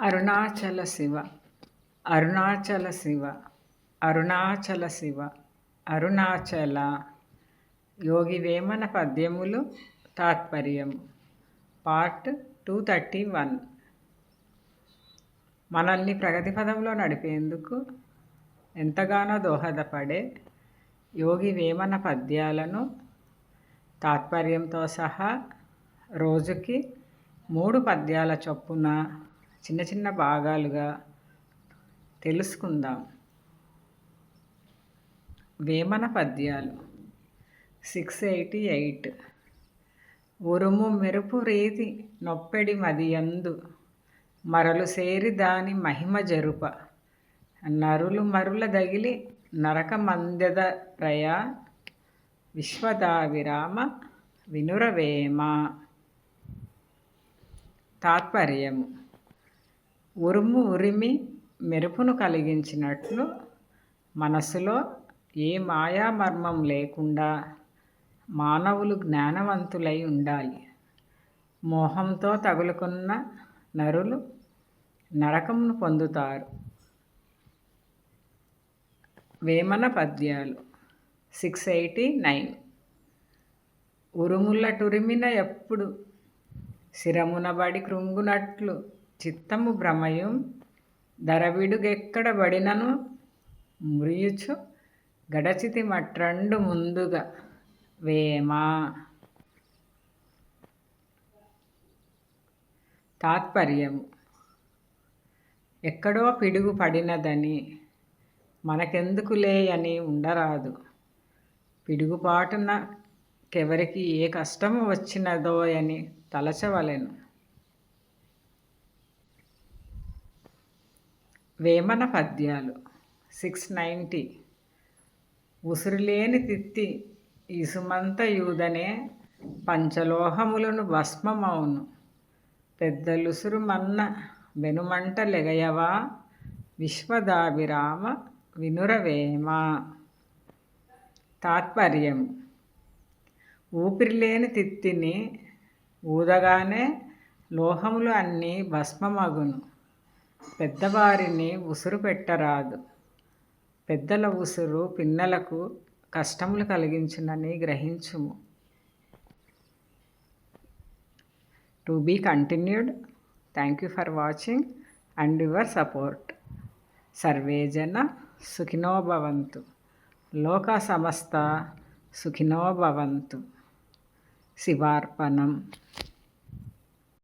అరుణాచల శివ అరుణాచల శివ అరుణాచల శివ అరుణాచల. యోగి వేమన పద్యములు తాత్పర్యం. Part two thirty one. మనల్ని ప్రగతి పదంలో నడిపేందుకు ఎంతగానో దోహదపడే యోగి వేమన పద్యాలను తాత్పర్యంతో సహా రోజుకి మూడు పద్యాల చొప్పున చిన్న చిన్న భాగాలుగా తెలుసుకుందాం. వేమన పద్యాలు. Six eighty eight. ఉరుము మెరుపు రీతి నొప్పెడి మదియందు మరలు సేరి దాని మహిమ జరుప. నరులు మరుల దగిలి నరక మందెద ప్రయా విశ్వదావిరామ వినురవేమ. తాత్పర్యము. ఉరుము ఉరిమి మెరుపును కలిగించినట్లు మనసులో ఏ మాయామర్మం లేకుండా మానవులు జ్ఞానవంతులై ఉండాలి. మోహంతో తగులుకున్న నరులు నరకమును పొందుతారు. వేమన పద్యాలు సిక్స్ ఎయిటీ నైన్. ఉరుముల టురిమిన ఎప్పుడు శిరమునబడి కృంగునట్లు చిత్తము భ్రమయం. దరవిడుగెక్కడబడినను మురియుచు. గడచితి మట్రండు ముందుగా. వేమ. తాత్పర్యము. ఎక్కడో పిడుగు పడినదని. మనకెందుకులే అని ఉండరాదు. పిడుగుపాటున కెవరికి ఏ కష్టము వచ్చినదో అని తలచవలెను. వేమన పద్యాలు. Six ninety. ఉసురులేని తిత్తి ఇసుమంత యూదనే పంచలోహములను భస్మమవును పెద్దలుసురు మన్న వెనుమంట లెగయవా? విశ్వదాభిరామ వినురవేమ? తాత్పర్యం. ఊపిరిలేని తిత్తిని ఊదగానే లోహములు అన్నీ భస్మమగును. పెద్దవారిని ఉసురు పెట్టరాదు. పెద్దల ఉసురు పిన్నలకు కష్టములు కలిగించునని గ్రహించుము. To be continued. Thank you for watching and your support. సర్వేజన సుఖినోభవంతు. సుఖినో భవంతు లోక సమస్త సుఖినో భవంతు శివార్పణం.